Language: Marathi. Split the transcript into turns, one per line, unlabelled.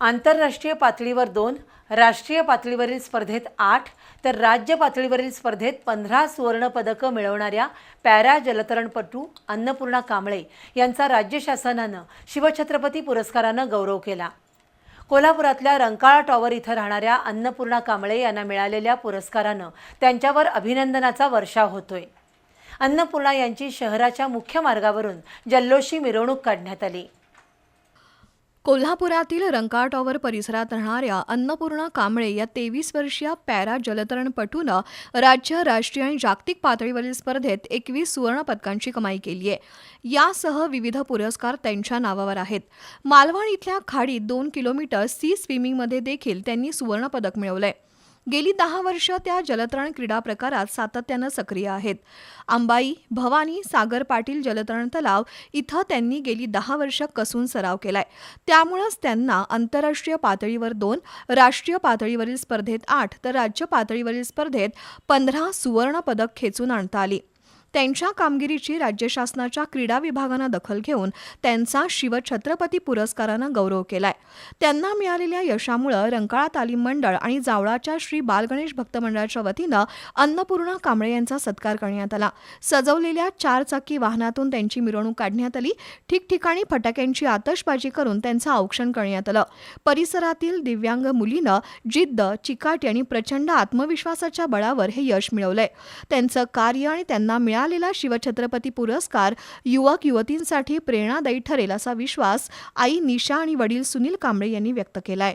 आंतरराष्ट्रीय पातळीवर दोन राष्ट्रीय पातळीवरील स्पर्धेत आठ तर राज्य पातळीवरील स्पर्धेत पंधरा सुवर्णपदकं मिळवणाऱ्या पॅरा जलतरणपटू अन्नपूर्णा कांबळे यांचा राज्य शासनानं शिवछत्रपती पुरस्कारानं गौरव केला. कोल्हापुरातल्या रंकाळा टॉवर इथं राहणाऱ्या अन्नपूर्णा कांबळे यांना मिळालेल्या पुरस्कारानं त्यांच्यावर अभिनंदनाचा वर्षाव होतोय. अन्नपूर्णा यांची शहराच्या मुख्य मार्गावरून जल्लोषी मिरवणूक काढण्यात आली.
कोल्हापुरातील रंकाळ टॉवर परिसरात राहणाऱ्या अन्नपूर्णा कांबळे या तेवीस वर्षीय पॅरा जलतरणपटूनं राज्य राष्ट्रीय आणि जागतिक पातळीवरील स्पर्धेत एकवीस सुवर्णपदकांची कमाई केली आहे. यासह विविध पुरस्कार त्यांच्या नावावर आहेत. मालवण इथल्या खाडीत दोन किलोमीटर सी स्विमिंगमध्ये देखील त्यांनी सुवर्णपदक मिळवलं मिळवलंय. गेली दहा वर्ष त्या जलतरण क्रीडा प्रकारात सातत्यानं सक्रिय आहेत. अंबाई भवानी सागर पाटील जलतरण तलाव इथं त्यांनी गेली दहा वर्ष कसून सराव केलाय. त्यामुळंच त्यांना आंतरराष्ट्रीय पातळीवर दोन राष्ट्रीय पातळीवरील स्पर्धेत आठ तर राज्य पातळीवरील स्पर्धेत पंधरा सुवर्ण पदक खेचून आणता आली. त्यांच्या कामगिरीची राज्य शासनाच्या क्रीडा विभागानं दखल घेऊन त्यांचा शिवछत्रपती पुरस्कारानं गौरव केलाय. त्यांना मिळालेल्या यशामुळं रंकाळा तालीम मंडळ आणि जावळाच्या श्री बालगणेश भक्त मंडळाच्या वतीनं अन्नपूर्णा कांबळे यांचा सत्कार करण्यात आला. सजवलेल्या चारचाकी वाहनातून त्यांची मिरवणूक काढण्यात आली. ठिकठिकाणी फटाक्यांची आतषबाजी करून त्यांचं औक्षण करण्यात आलं. परिसरातील दिव्यांग मुलीनं जिद्द चिकाटी आणि प्रचंड आत्मविश्वासाच्या बळावर हे यश मिळवलंय. त्यांचं कार्य आणि त्यांना मिळालं मिळालेला शिवछत्रपती पुरस्कार युवक युवतींसाठी प्रेरणादायी ठरेल असा विश्वास आई निशा आणि वडील सुनील कांबळे यांनी व्यक्त केलाय.